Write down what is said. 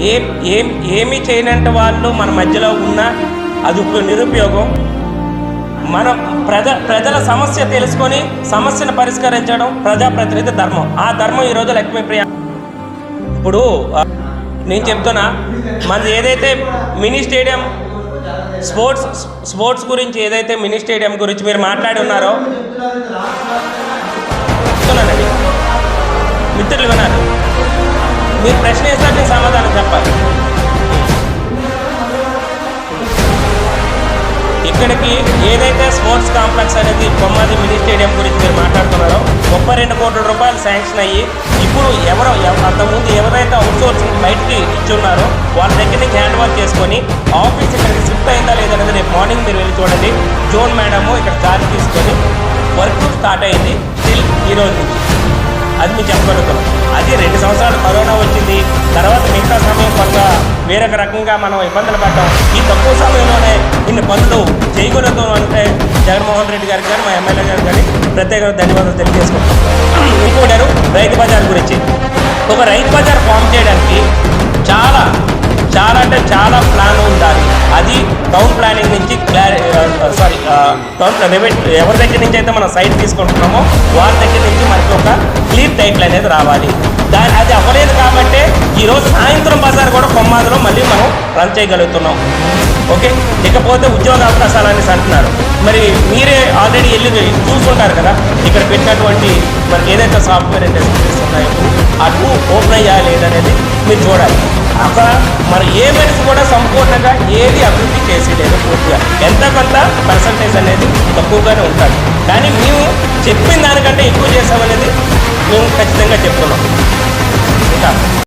ఏం ఏం ఏమి చేయనంటే వాళ్ళు మన మధ్యలో ఉన్నా అది నిరుపయోగం. మనం ప్రజ ప్రజల సమస్య తెలుసుకొని సమస్యను పరిష్కరించడం ప్రజాప్రతినిధి ధర్మం. ఆ ధర్మం ఈరోజు లక్ష్మీప్రియ ఇప్పుడు నేను చెప్తున్నా మనది ఏదైతే మినీ స్టేడియం స్పోర్ట్స్ స్పోర్ట్స్ గురించి ఏదైతే మినీ స్టేడియం గురించి మీరు మాట్లాడి ఉన్నారో చెప్తున్నానండి. మిత్రులు విన్నారు మీరు ప్రశ్న వేస్తారు సమాధానం చెప్పాలి. ఇక్కడికి ఏదైతే స్పోర్ట్స్ కాంప్లెక్స్ అనేది బొమ్మాది మినీ స్టేడియం గురించి మీరు మాట్లాడుతున్నారో ముప్పై రెండు కోట్ల రూపాయలు శాంక్షన్ అయ్యి ఇప్పుడు ఎవరో అంతకుముందు ఎవరైతే అవుట్సోర్సింగ్ బయటికి ఇచ్చున్నారో వాళ్ళ దగ్గర నుంచి హ్యాండ్ ఓవర్ చేసుకొని ఆఫీస్ ఇక్కడికి షిఫ్ట్ అయిందా లేదనేది రేపు మార్నింగ్ మీరు వెళ్ళి చూడండి. జోన్ మేడము ఇక్కడ చార్జ్ తీసుకొని వర్క్ స్టార్ట్ అయింది. స్టిల్ ఈరోజు. నుంచి అది మీకు చెప్పగలుగుతున్నాం అది రెండు సంవత్సరాలు కరోనా వచ్చింది. తర్వాత మిగతా సమయం కొంత వేరొక రకంగా మనం ఇబ్బందులు పడ్డాం. ఈ తక్కువ సమయంలోనే ఇన్ని పనులు చేయగలుగుతాం అంటే జగన్మోహన్ రెడ్డి గారికి కానీ మా ఎమ్మెల్యే గారికి కానీ ప్రత్యేకంగా ధన్యవాదాలు తెలియజేసుకుంటాం ఇంకోటారు రైతు బజార్ గురించి. ఒక రైతు బజార్ ఫామ్ చేయడానికి చాలా చాలా అంటే చాలా ప్లాన్ ఉండాలి. అది టౌన్ ప్లానింగ్ నుంచి క్లారి సారీ టౌన్ రెవెన్యూ ఎవరి దగ్గర నుంచి అయితే మనం సైట్ తీసుకుంటున్నామో వారి దగ్గర నుంచి మనకి ఒక క్లియర్ అనేది రావాలి. దాని అది అవ్వలేదు కాబట్టి ఈరోజు సాయంత్రం బజార్ కూడా కొమ్మాదిలో మళ్ళీ మనం రన్ చేయగలుగుతున్నాం. ఓకే? ఇకపోతే ఉద్యోగ అవకాశాలు అనేసి అంటున్నారు మరి మీరే ఆల్రెడీ వెళ్ళి చూసుంటారు కదా? ఇక్కడ పెట్టినటువంటి మనకి ఏదైతే సాఫ్ట్వేర్ ఇండస్ట్రీస్ ఉన్నాయో అటు ఓపెన్ అయ్యా లేదనేది మీరు చూడాలి. అక్కడ మరి ఏ మనిషి కూడా సంపూర్ణంగా ఏది అభివృద్ధి చేసి లేదు పూర్తిగా. ఎంత కొంత పర్సంటేజ్ అనేది తక్కువగానే ఉంటుంది కానీ మేము చెప్పిన దానికంటే ఎక్కువ చేసామనేది మేము ఖచ్చితంగా చెప్తున్నాం. ఉంటాను